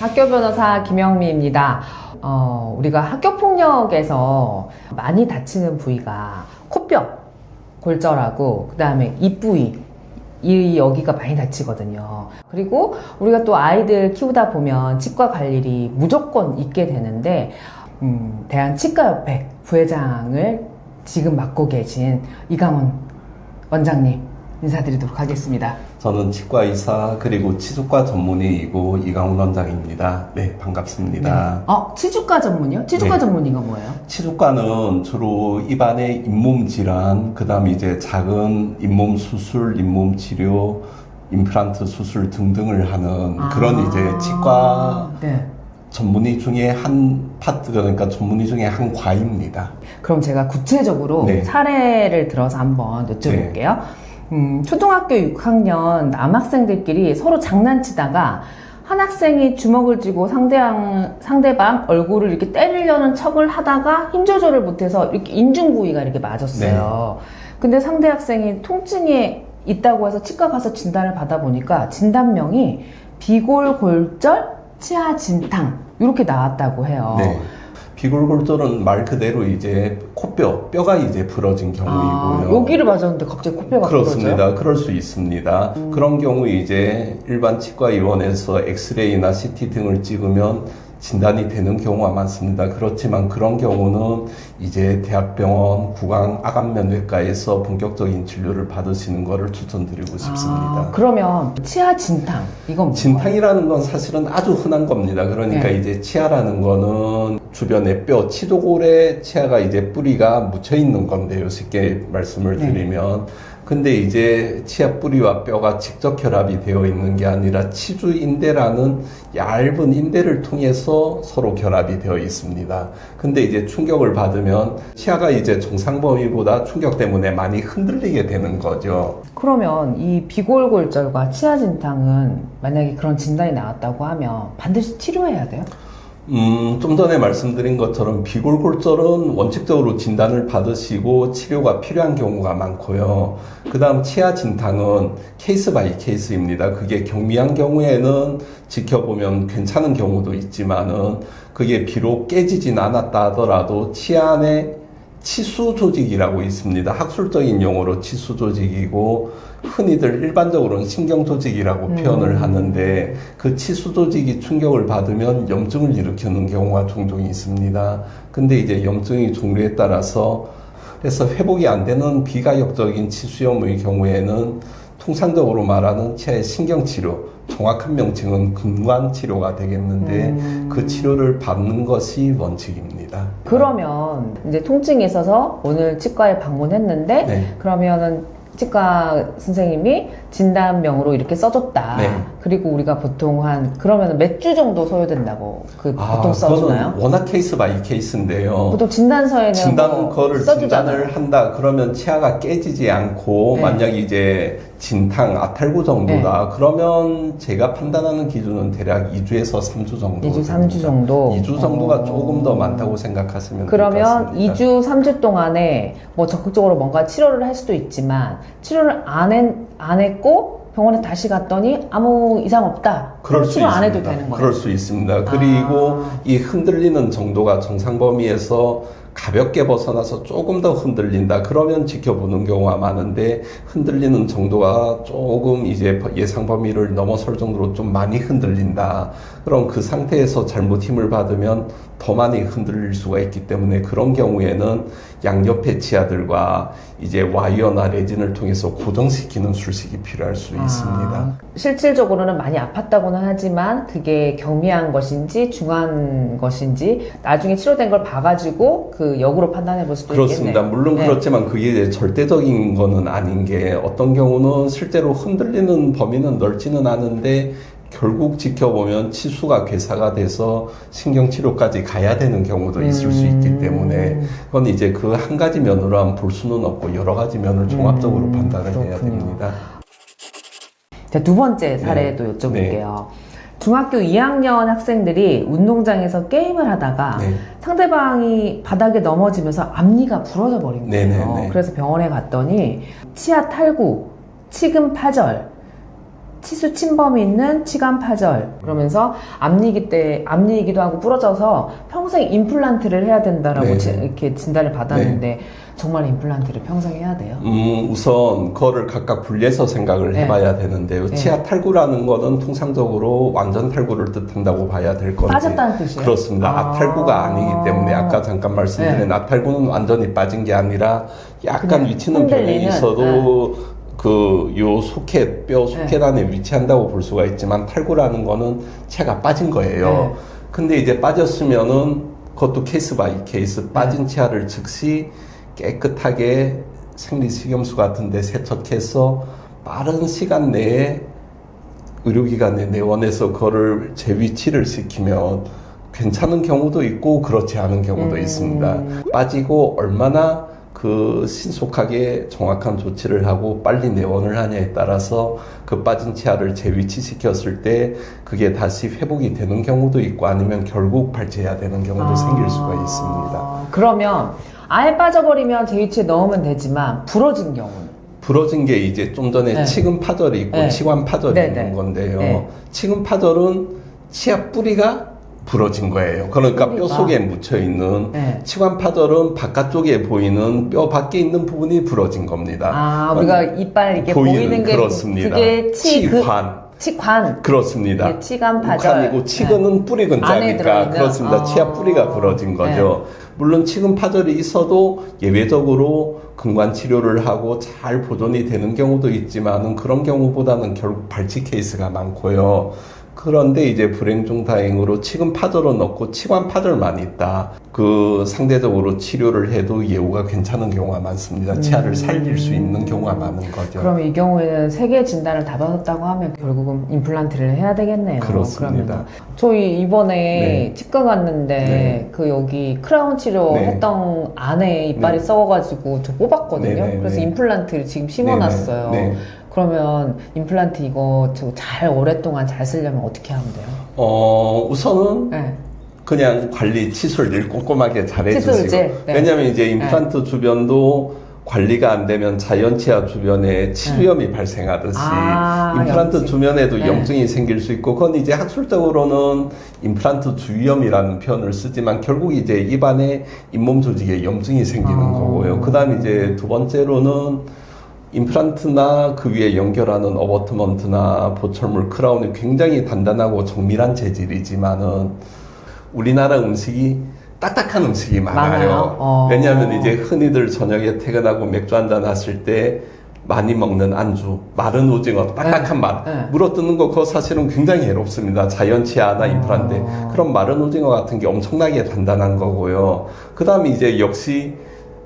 학교 변호사 김영미입니다. 어, 우리가 학교 폭력에서 많이 다치는 부위가 코뼈, 골절하고 그다음에 입 부위 이 여기가 많이 다치거든요. 그리고 우리가 또 아이들 키우다 보면 치과 갈 일이 무조건 있게 되는데 음, 대한치과협회 부회장을 지금 맡고 계신 이강훈 원장님 인사드리도록 하겠습니다. 저는 치과 의사 그리고 치주과 전문의이고 이강훈 원장입니다. 네, 반갑습니다. 어, 치주과 전문이요? 치주과 네. 전문의가 뭐예요? 치주과는 주로 입안의 잇몸 질환, 그다음에 이제 작은 잇몸 수술, 잇몸 치료, 임플란트 수술 등등을 하는 그런 이제 치과 네. 전문의 중에 한 파트 그러니까 전문의 중에 한 과입니다. 그럼 제가 구체적으로 네. 사례를 들어서 한번 여쭤볼게요. 음, 초등학교 6학년 남학생들끼리 서로 장난치다가 한 학생이 주먹을 쥐고 상대방, 상대방 얼굴을 이렇게 때리려는 척을 하다가 힘 조절을 못해서 이렇게 인중 부위가 이렇게 맞았어요. 네. 근데 상대 학생이 통증이 있다고 해서 치과 가서 진단을 받아보니까 진단명이 비골골절 치아 진탕 이렇게 나왔다고 해요. 네. 비골골절은 말 그대로 이제 코뼈, 뼈가 이제 부러진 아, 경우이고요. 여기를 맞았는데 갑자기 코뼈가 그렇습니다. 부러져요? 그럴 수 있습니다. 그런 경우 이제 일반 치과 의원에서 엑스레이나 CT 등을 찍으면 진단이 되는 경우가 많습니다. 그렇지만 그런 경우는 이제 대학병원 구강 아간면외과에서 본격적인 진료를 받으시는 것을 추천드리고 싶습니다. 아, 그러면 치아 진탕 이건? 진탕이라는 건 사실은 아주 흔한 겁니다. 그러니까 네. 이제 치아라는 거는 주변에 뼈, 치도골에 치아가 이제 뿌리가 묻혀 있는 건데요. 쉽게 말씀을 네. 드리면. 근데 이제 치아 뿌리와 뼈가 직접 결합이 되어 있는 게 아니라 치주 인대라는 얇은 인대를 통해서 서로 결합이 되어 있습니다. 근데 이제 충격을 받으면 치아가 이제 정상 범위보다 충격 때문에 많이 흔들리게 되는 거죠. 그러면 이 비골골절과 치아 진탕은 만약에 그런 진단이 나왔다고 하면 반드시 치료해야 돼요? 음, 좀 전에 말씀드린 것처럼 비골골절은 원칙적으로 진단을 받으시고 치료가 필요한 경우가 많고요. 그 다음 치아 진탕은 케이스 바이 케이스입니다. 그게 경미한 경우에는 지켜보면 괜찮은 경우도 있지만은 그게 비록 깨지진 않았다 하더라도 치아 안에 치수 조직이라고 있습니다. 학술적인 용어로 치수 조직이고 흔히들 일반적으로는 신경 조직이라고 표현을 하는데 그 치수 조직이 충격을 받으면 염증을 일으키는 경우가 종종 있습니다. 근데 이제 염증의 종류에 따라서 그래서 회복이 안 되는 비가역적인 치수염의 경우에는 통상적으로 말하는 치아의 신경 치료, 정확한 명칭은 근관 치료가 되겠는데 그 치료를 받는 것이 원칙입니다. 그러면 이제 통증이 있어서 오늘 치과에 방문했는데 네. 그러면은 치과 선생님이 진단명으로 이렇게 써줬다. 네. 그리고 우리가 보통 한 그러면 몇 주 정도 소요된다고 그 보통 써주나요? 워낙 케이스 바이 케이스인데요. 보통 진단서에는 진단 뭐 거를 써주잖아요. 진단을 한다 그러면 치아가 깨지지 않고 네. 만약 이제 진탕 아탈구 정도다 그러면 제가 판단하는 기준은 대략 2주에서 3주 정도 2주, 3주 정도? 2주 정도가 어. 조금 더 많다고 생각하시면 그러면 같습니다. 2주, 3주 동안에 뭐 적극적으로 뭔가 치료를 할 수도 있지만 치료를 안, 했, 안 했고 병원에 다시 갔더니 아무 이상 없다. 그럴 수 치료 안 해도 있습니다. 되는 거예요. 그럴 수 있습니다. 그리고 아. 이 흔들리는 정도가 정상 범위에서 가볍게 벗어나서 조금 더 흔들린다. 그러면 지켜보는 경우가 많은데 흔들리는 정도가 조금 이제 예상 범위를 넘어설 정도로 좀 많이 흔들린다. 그럼 그 상태에서 잘못 힘을 받으면 더 많이 흔들릴 수가 있기 때문에 그런 경우에는 양옆의 치아들과 이제 와이어나 레진을 통해서 고정시키는 술식이 필요할 수 있습니다. 아, 실질적으로는 많이 아팠다고는 하지만 그게 경미한 것인지 중한 것인지 나중에 치료된 걸 봐가지고 그 역으로 판단해 볼 수도 그렇습니다. 있겠네요. 물론 네. 그렇지만 그게 절대적인 거는 아닌 게 어떤 경우는 실제로 흔들리는 범위는 넓지는 않은데 결국 지켜보면 치수가 괴사가 돼서 신경치료까지 가야 되는 경우도 있을 수 있기 음. 때문에 그건 이제 그 한 가지 면으로만 볼 수는 없고 여러 가지 면을 종합적으로 음, 판단을 해야 그렇군요. 됩니다. 자, 두 번째 사례도 여쭤볼게요. 중학교 2학년 학생들이 운동장에서 게임을 하다가 네. 상대방이 바닥에 넘어지면서 앞니가 부러져 버린 거예요. 네네네. 그래서 병원에 갔더니 치아 탈구, 치금 파절, 치수 침범이 있는 치간 파절 그러면서 앞니기 때 앞니이기도 하고 부러져서 평생 임플란트를 해야 된다라고 네. 지- 이렇게 진단을 받았는데 정말 임플란트를 평생 해야 돼요. 음, 우선 그거를 각각 분리해서 생각을 네. 해봐야 되는데요. 네. 치아 탈구라는 거는 통상적으로 완전 탈구를 뜻한다고 봐야 될 건지. 빠졌다는 뜻이에요? 그렇습니다. 아. 앞탈구가 아니기 때문에 아까 잠깐 말씀드린 네. 앞탈구는 완전히 빠진 게 아니라 약간 위치는 변형이 흔들리는, 네. 있어도 그 요 소켓 뼈 소켓 안에 위치한다고 볼 수가 있지만 탈구라는 거는 치아가 빠진 거예요. 네. 근데 이제 빠졌으면은 그것도 케이스 바이 케이스 빠진 치아를 즉시 깨끗하게 생리식염수 같은데 세척해서 빠른 시간 내에 의료기관에 내원해서 그거를 재위치를 시키면 괜찮은 경우도 있고 그렇지 않은 경우도 음. 있습니다. 빠지고 얼마나 그 신속하게 정확한 조치를 하고 빨리 내원을 하냐에 따라서 그 빠진 치아를 재위치시켰을 때 그게 다시 회복이 되는 경우도 있고 아니면 결국 발치해야 되는 경우도 생길 수가 있습니다. 아, 그러면 아예 빠져버리면 제위치에 넣으면 되지만 부러진 경우는 부러진 게 이제 좀 전에 네. 치근 파절이 있고 네. 치관 파절이 네, 있는 네. 건데요. 네. 치근 파절은 치아 뿌리가 부러진 거예요. 그러니까 뼈 뿌리가. 속에 묻혀 있는 네. 치관 파절은 바깥쪽에 보이는 뼈 밖에 있는 부분이 부러진 겁니다. 아 우리가 이빨 이렇게 보이는, 게 그렇습니다. 그게 치, 그, 치관 치관 그렇습니다. 이게 치간 파절. 네. 치근은 뿌리 안에 근자니까? 그렇습니다. 아. 치아 뿌리가 부러진 거죠. 물론 치근 파절이 있어도 예외적으로 근관 치료를 하고 잘 보존이 되는 경우도 있지만은 그런 경우보다는 결국 발치 케이스가 많고요. 그런데 이제 불행 중 다행으로 치근 파절은 없고 치관 파절만 있다. 그 상대적으로 치료를 해도 예후가 괜찮은 경우가 많습니다. 치아를 살릴 수 있는 경우가 많은 거죠. 음. 그럼 이 경우에는 세 개 진단을 다 받았다고 하면 결국은 임플란트를 해야 되겠네요. 그렇습니다. 그러면은. 저희 이번에 네. 치과 갔는데 네. 그 여기 크라운 치료 네. 했던 안에 이빨이 네. 썩어가지고 저 뽑았거든요. 네, 네, 그래서 네. 임플란트를 지금 심어놨어요. 네, 네. 그러면 임플란트 이거 저잘 오랫동안 잘 쓰려면 어떻게 하면 돼요? 어, 우선은 네. 그냥 관리 치솔질 꼼꼼하게 잘 해주시고 치솔질, 네. 왜냐하면 이제 임플란트 주변도 관리가 안 되면 자연치아 주변에 치료염이 발생하듯이 아, 임플란트 염증. 주변에도 네. 염증이 생길 수 있고 그건 이제 학술적으로는 임플란트 주위염이라는 표현을 쓰지만 결국 이제 입안에 잇몸 조직에 염증이 생기는 아. 거고요. 그다음 이제 두 번째로는 임플란트나 그 위에 연결하는 어버트먼트나 보철물 크라운이 굉장히 단단하고 정밀한 재질이지만은 우리나라 음식이 딱딱한 음식이 많아요. 어. 왜냐하면 이제 흔히들 저녁에 퇴근하고 맥주 한잔 하실 때 많이 먹는 안주, 마른 오징어, 딱딱한 네. 맛. 네. 물어뜯는 거 그거 사실은 굉장히 해롭습니다. 자연치아나 임플란트. 어. 그런 마른 오징어 같은 게 엄청나게 단단한 거고요. 그 다음에 이제 역시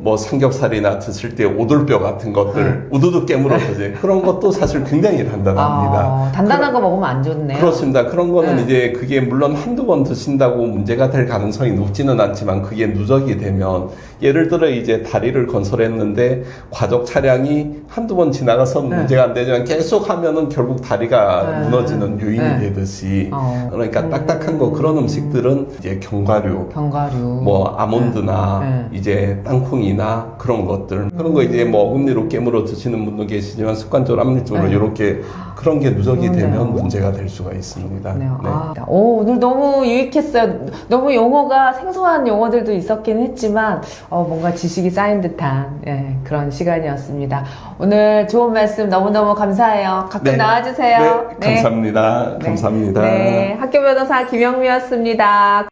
뭐 삼겹살이나 드실 때 오돌뼈 같은 것들 우두둑 깨물어서 그런 것도 사실 굉장히 단단합니다. 아, 단단한 거 먹으면 안 좋네요. 그렇습니다. 그런 거는 네. 이제 그게 물론 한두 번 드신다고 문제가 될 가능성이 높지는 않지만 그게 누적이 되면 예를 들어 이제 다리를 건설했는데 과적 차량이 한두 번 지나가서 네. 문제가 안 되지만 계속 하면은 결국 다리가 네. 무너지는 요인이 네. 되듯이 어. 그러니까 딱딱한 거 그런 음식들은 이제 견과류 견과류. 뭐 아몬드나 네. 이제 땅콩이 나 그런 것들 그런 거 이제 뭐 어금니로 깨물어 드시는 분도 계시지만 습관적으로 합리적으로 네. 이렇게 그런 게 누적이 그러네요. 되면 문제가 될 수가 있습니다. 네요. 네. 아, 오, 오늘 너무 유익했어요. 너무 용어가 생소한 용어들도 있었긴 했지만 어, 뭔가 지식이 쌓인 듯한 예, 그런 시간이었습니다. 오늘 좋은 말씀 너무너무 감사해요. 가끔 네. 나와주세요. 네, 감사합니다. 네. 감사합니다. 네, 학교 변호사 김영미였습니다.